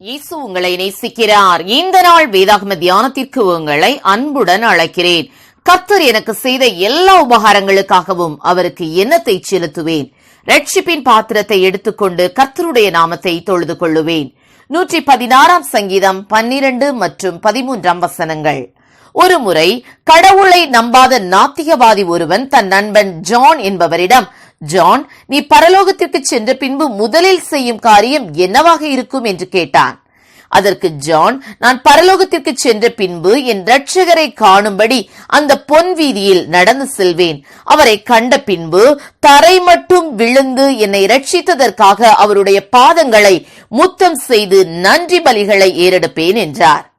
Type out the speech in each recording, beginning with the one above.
இயேசு உங்களை நேசிக்கிறார். இந்த நாள் வேதாகம தியானத்திற்கு உங்களை அன்புடன் அழைக்கிறேன். கர்த்தர் எனக்கு செய்த எல்லா உபகாரங்களுக்காகவும் அவருக்கு எண்ணத்தை செலுத்துவேன். ரட்சிப்பின் பாத்திரத்தை எடுத்துக்கொண்டு கர்த்தருடைய நாமத்தை தொழுது கொள்ளுவேன். நூற்றி பதினாறாம் சங்கீதம் பன்னிரண்டு மற்றும் பதிமூன்றாம் வசனங்கள். ஒரு முறை கடவுளை நம்பாத நாத்திகவாதி ஒருவன் தன் நண்பன் ஜான் என்பவரிடம் ஜான் நீ பரலோகத்திற்கு சென்ற பின்பு முதலில் செய்யும் காரியம் என்னவாக இருக்கும்? என்று கேட்டான். அதற்கு ஜான் நான் பரலோகத்திற்கு சென்ற பின்பு என் ரட்சகரை காணும்படி அந்த பொன் வீதியில் நடந்து செல்வேன். அவரை கண்ட பின்பு தரை மட்டும் விழுந்து என்னை ரட்சித்ததற்காக அவருடைய பாதங்களை முத்தம் செய்து நன்றி பலிகளை ஏறெடுப்பேன் என்றார்.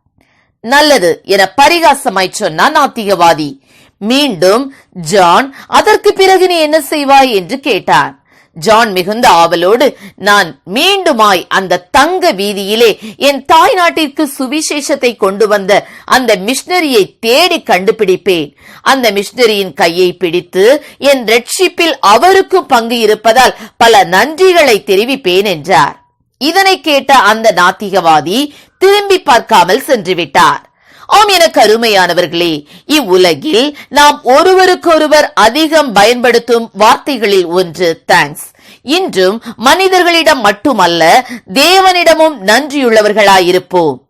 நல்லது என பரிகாசமாய் சொன்னான் நாத்திகவாதி. மீண்டும் ஜான் அதற்கு பிறகு நீ என்ன செய்வாய்? என்று கேட்டார். ஜான் மிகுந்த ஆவலோடு நான் மீண்டுமாய் அந்த தங்க வீதியிலே என் தாய் நாட்டிற்கு சுவிசேஷத்தை கொண்டு வந்த அந்த மிஷனரியை தேடி கண்டுபிடிப்பேன். அந்த மிஷனரியின் கையை பிடித்து என் ரட்சிப்பில் அவருக்கும் பங்கு இருப்பதால் பல நன்றிகளை தெரிவிப்பேன் என்றார். இதனை கேட்ட அந்த நாத்திகவாதி திரும்பி பார்க்காமல் சென்று விட்டார் ஆம் எனக்கு அருமையானவர்களே இவ்வுலகில் நாம் ஒருவருக்கொருவர் அதிகம் பயன்படுத்தும் வார்த்தைகளில் ஒன்று தேங்க்ஸ் இன்றும் மனிதர்களிடம் மட்டுமல்ல தேவனிடமும் நன்றியுள்ளவர்களாயிருப்போம்.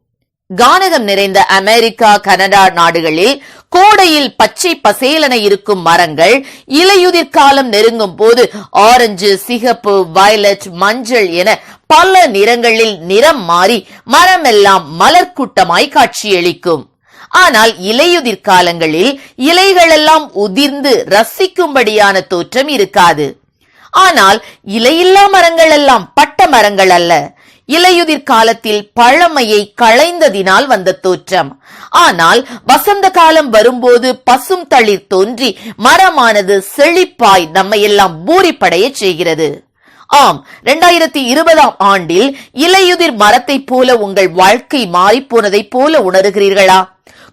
கானகம் நிறைந்த அமெரிக்கா கனடா நாடுகளில் கோடையில் பச்சை பசேலன இருக்கும் மரங்கள் இலையுதிர் காலம் நெருங்கும் போது ஆரஞ்சு சிகப்பு வயலட் மஞ்சள் என பல நிறங்களில் நிறம் மாறி மரமெல்லாம் மலர் கூட்டமாய் காட்சியளிக்கும். ஆனால் இலையுதிர் காலங்களில் இலைகளெல்லாம் உதிர்ந்து ரசிக்கும்படியான தோற்றம் இருக்காது. ஆனால் இலையில்லா மரங்கள் எல்லாம் பட்ட மரங்கள் அல்ல. இலையுதிர் காலத்தில் பழமையை களைந்ததினால் வந்த தோற்றம். ஆனால் வசந்த காலம் வரும்போது பசும் தளிர் தோன்றி மரமானது செழிப்பாய் நம்மை எல்லாம் பூரிப்படைய செய்கிறது. ஆம் இரண்டாயிரத்தி இருபதாம் ஆண்டில் இலையுதிர் மரத்தைப் போல உங்கள் வாழ்க்கை மாறிப்போனதைப் போல உணர்கிறீர்களா?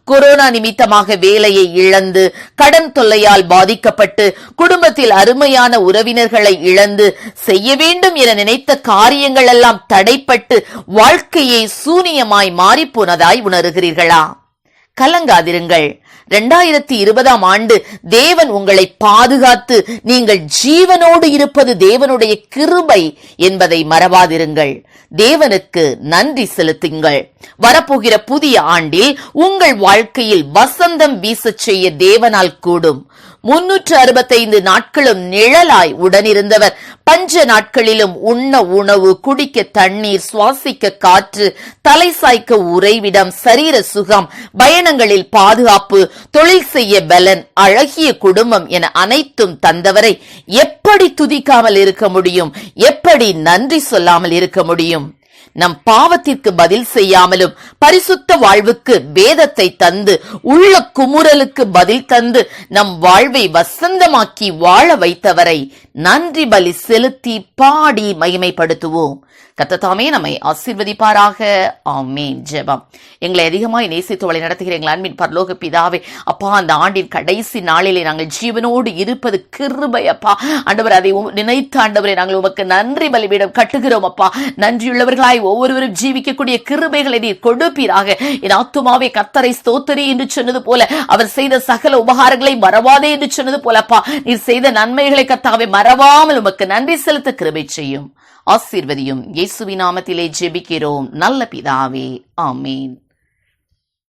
கொரோனா நிமித்தமாக வேலையை இழந்து கடன் தொல்லையால் பாதிக்கப்பட்டு குடும்பத்தில் அருமையான உறவினர்களை இழந்து செய்ய வேண்டும் என நினைத்த காரியங்கள் எல்லாம் தடைப்பட்டு வாழ்க்கையை சூனியமாய் மாறிப்போனதாய் உணர்கிறீர்களா? கலங்காதிருங்கள். இரண்டாயிரத்தி இருபதாம் ஆண்டு தேவன் உங்களை பாதுகாத்து நீங்கள் ஜீவனோடு இருப்பது தேவனுடைய கிருபை என்பதை மறவாதிருங்கள். தேவனுக்கு நன்றி செலுத்துங்கள். வரப்போகிற புதிய ஆண்டில் உங்கள் வாழ்க்கையில் வசந்தம் வீசச் செய்ய தேவனால் கூடும். முன்னூற்று அறுபத்தைந்து நாட்களும் நிழலாய் உடனிருந்தவர். பஞ்ச நாட்களிலும் உண்ண உணவு குடிக்க தண்ணீர் சுவாசிக்க காற்று தலை சாய்க்க உறைவிடம் சரீர சுகம் பயணங்களில் பாதுகாப்பு தொழில் செய்ய பலன் அழகிய குடும்பம் என அனைத்தும் தந்தவரை எப்படி துதிக்காமல் இருக்க முடியும்? எப்படி நன்றி சொல்லாமல் இருக்க முடியும்? நம் பாவத்திற்கு பதில் செய்யாமலும் பரிசுத்த வாழ்வுக்கு வேதத்தை தந்து உள்ள குமுறலுக்கு பதில் தந்து நம் வாழ்வை வசந்தமாக்கி வாழ வைத்தவரை நன்றி பலி செலுத்தி பாடி மகிமைப்படுத்துவோம். கத்தத்தாமே நம்மை ஆசீர்வதிப்பாராக. ஆமேன். ஜெபம். எங்களை அதிகமாய் நேசித்து வழி நடத்துகிற எங்கள் அன்பின் பரலோக பிதாவே அப்பா அந்த ஆண்டின் கடைசி நாளிலே நாங்கள் ஜீவனோடு இருப்பது கிருபை அப்பா. ஆண்டவர் அதை உம் நினைத்து ஆண்டவரை நாங்கள் உமக்கு நன்றி பலிபீடம் கட்டுகிறோம் அப்பா. நன்றியுள்ளவர்களாய் ஒவ்வொருவரும் ஜீவிக்கக்கூடிய கிருபைகளை நீர் கொடுப்பீராக. என் ஆத்துமாவை கத்தரை ஸ்தோத்தரி என்று சொன்னது போல அவர் செய்த சகல உபகாரங்களை மறவாதே என்று சொன்னது போலப்பா. நீர் செய்த நன்மைகளை கத்தாவை மறவாமல் உமக்கு நன்றி செலுத்த கிருபை செய்யும். ஆசீர்வதியும். இயேசுவி நாமத்திலே ஜெபிக்கிறோம். நல்ல பிதாவே. ஆமேன்.